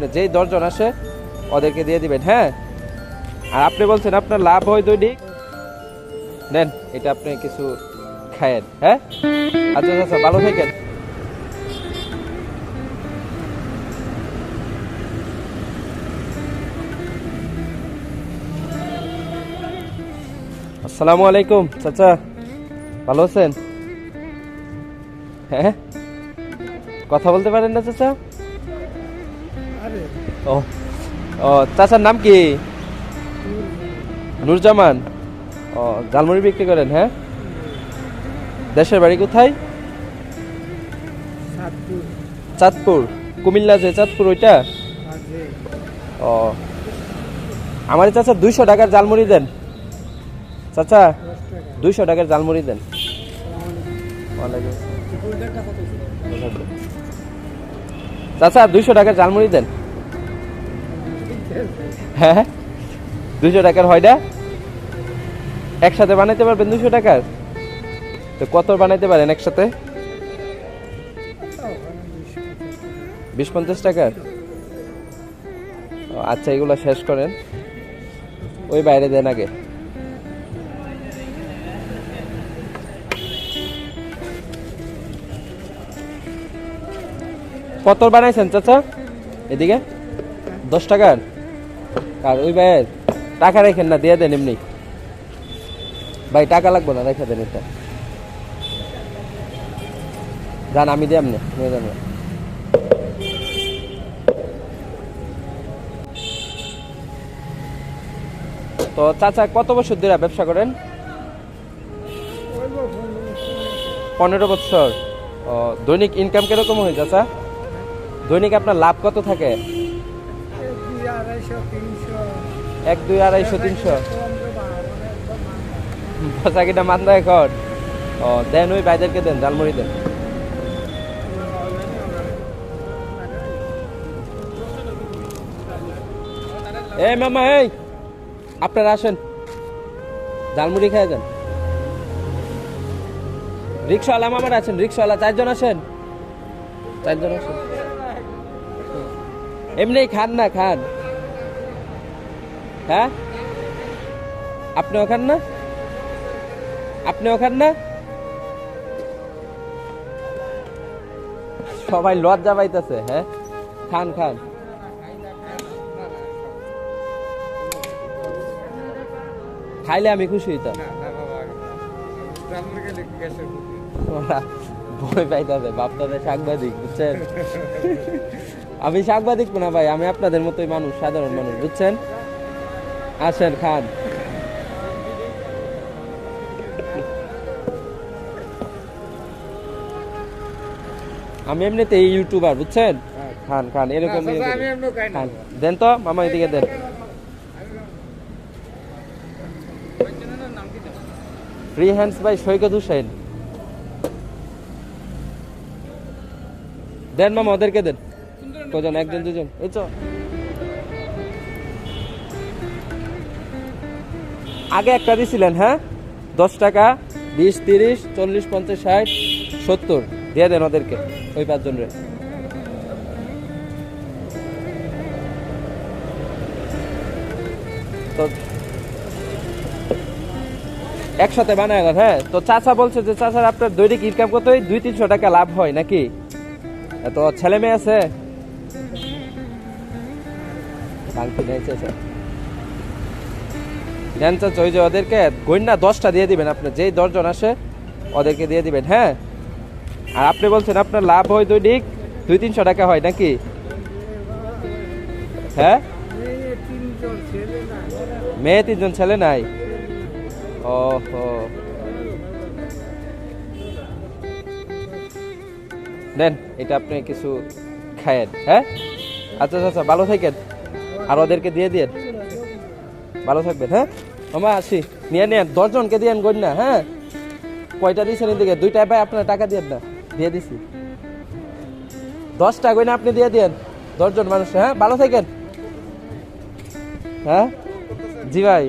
আপনি যেই দশজন আসে, ওদেরকে দিয়ে দিবেন হ্যাঁ? আর আপনি বলছেন আপনার লাভ হয় দৈনিক? নেন, এটা আপনি কিছু খায়েন হ্যাঁ? আচ্ছা আচ্ছা ভালো থাকেন। আসসালামু আলাইকুম, চাচা, ভালো আছেন? হ্যাঁ? কথা বলতে পারেন না, চাচা? ও ও চাচার নাম কি? নুরজামান। ও জালমুড়ি বিক্রি করেন হ্যাঁ? দেশের বাড়ি কোথায়? চাঁদপুর। কুমিল্লা যে চাঁদপুর ওইটা? ও আমার চাচা দুইশো টাকার জালমুড়ি দেন। চাচা দুইশো টাকার জালমুড়ি দেন। চাচা দুইশো টাকার জালমুড়ি দেন। হ্যাঁ দুইশো টাকার হয় না একসাথে বানাইতে পারবেন দুশো টাকার? তো কত বানাইতে পারেন একসাথে? বিশ পঞ্চাশ টাকার? আচ্ছা এগুলো শেষ করেন। ওই বাইরে দেন আগে। কত বানাইছেন, চাচা? এদিকে? দশ টাকার? আর ওই ভাইয়ের টাকা রেখেন না, দিয়ে দেন এমনি। ভাই, টাকা লাগবে না রেখে দেন এটা। যান, আমি দিয়ে এমনি নিয়ে যান। তো চাচা, কত বছর ধরে ব্যবসা করেন? পনেরো বছর। দৈনিক ইনকাম কীরকম হয়, চাচা? দৈনিক আপনার লাভ কত থাকে? এক, দুই, আড়াইশো, তিনশো। বসা কিটা মান্দা এখন ও, দেন ওই ভাইদেরকে দেন জালমুড়ি দেন। এই মামা, এই, আপনারা আসেন। জালমুড়ি খেয়ে যান। রিক্সাওয়ালা মামার আছেন, রিক্সাওয়ালা, চারজন আসেন। চারজন আসেন। এমনি খান না, খান। হ্যাঁ? আপনিও খান না? আপনিও খান না? সবাই লজ্জা পাইতেছে হ্যাঁ? খান খান। খাইলে আমি খুশি হইতাম। ভয় পাইতাছে বাপটাতে সাংবাদিক বুঝছেন? আমি সাংবাদিক না ভাই আমি আপনাদের মতোই মানুষ সাধারণ মানুষ বুঝছেন? আসেন খান। আমি এমনিতে ইউটিউবার বুঝছেন? খান খান এরকম খান দেন তো মামা এদিকে দেন। Free hands by Saikat Hossain. দেন মামা ওদেরকে দেন। কজন? একজন দুজন। এই তো। আগে একটা দিছিলেন হ্যাঁ? দশ টাকা, বিশ, তিরিশ, চল্লিশ, পঞ্চাশ, ষাট, সত্তর। দিয়ে দেন ওদেরকে, ওই পাঁচজন তো একসাথে বানায় গেল হ্যাঁ? তো চাচা বলছে যে, চাচার আপনার দৈনিক ইনকাম কত? হয় দুই তিনশো টাকা লাভ হয় নাকি? তো ছেলে মেয়ে আছে? নেন চাচা ওই যে ওদেরকে গইনা দশটা দিয়ে দিবেন আপনি যেই দশজন আসে ওদেরকে দিয়ে দিবেন হ্যাঁ? আর আপনি বলছেন আপনার লাভ হয় দৈনিক দুই তিনশো টাকা হয় নাকি? হ্যাঁ? মেয়ে তিনজন ছেলে নাই? ওহো। নেন এটা আপনি কিছু খায়েন হ্যাঁ? আচ্ছা আচ্ছা, আচ্ছা ভালো থাকেন। আর ওদেরকে দিয়ে দিন ভালো থাকবেন হ্যাঁ? মামা আসি। নিয়ে নেন, দশজনকে দিয়ে গই না হ্যাঁ? কয়টা দিয়েছেন এদিকে? দুইটা ভাই আপনার টাকা দিয়ে না দিয়ে দিছি। দশটা গয়না আপনি দিয়ে দিয়েন দশজন মানুষ হ্যাঁ? ভালো থাকেন। হ্যাঁ? জি ভাই।